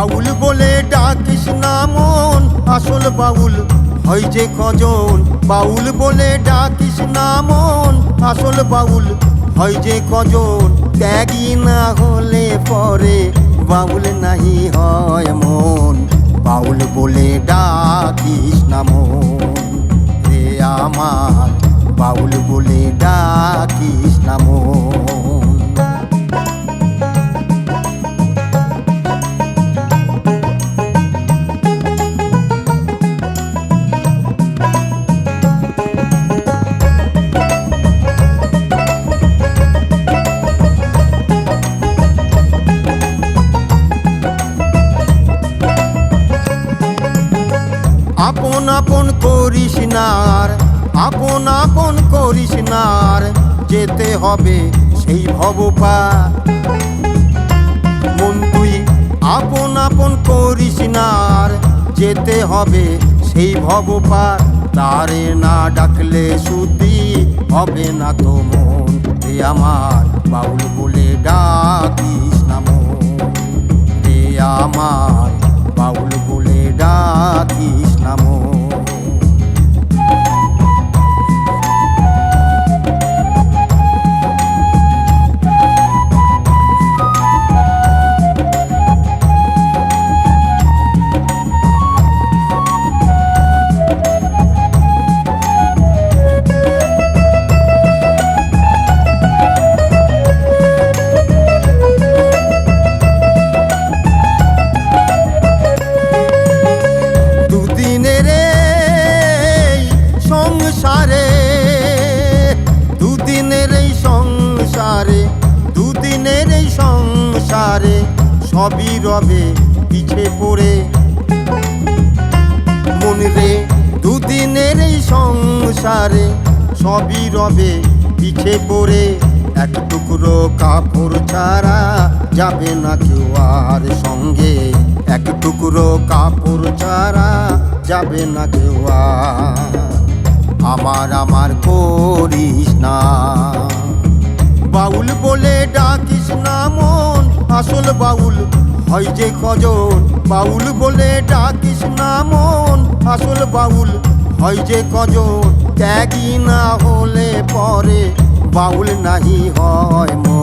বাউল বলে ডাকিস না মন, আসল বাউল হয় যে কজন। বাউল বলে ডাকিস না মন, আসল বাউল হয় যে কজন। ত্যাগী না হলে পরে বাউল নাহি হয় মন। বাউল বলে ডাকিস না মন রে আমার। বাউল বলে ডাকিস না মন। আপন করিস নার আপন আপন করিস নার যেতে হবে সেই ভবপার। মন তুই আপন আপন করিস নার যেতে হবে সেই ভবপার। তারে না ডাকলে শুদ্ধি হবে না তো মন রে আমার বাউল বলে ডাকিস না মন রে আমার সংসারে সবই রবে পিছে পড়ে। মন রে, দুদিনের এই সংসারে সবই রবে পিছে পড়ে। এক টুকরো কাপড় ছাড়া যাবে না কেউ আর সঙ্গে। এক টুকরো কাপড় ছাড়া যাবে না কেউ আমার আমার করিস না। বাউল বলে ডাকিস না মন। আসল বাউল, হয় যে কজন বাউল বলে ডাকিস না মন। আসল বাউল, হয় যে কজন ত্যাগী না হলে পরে বাউল নাহি হয় মন।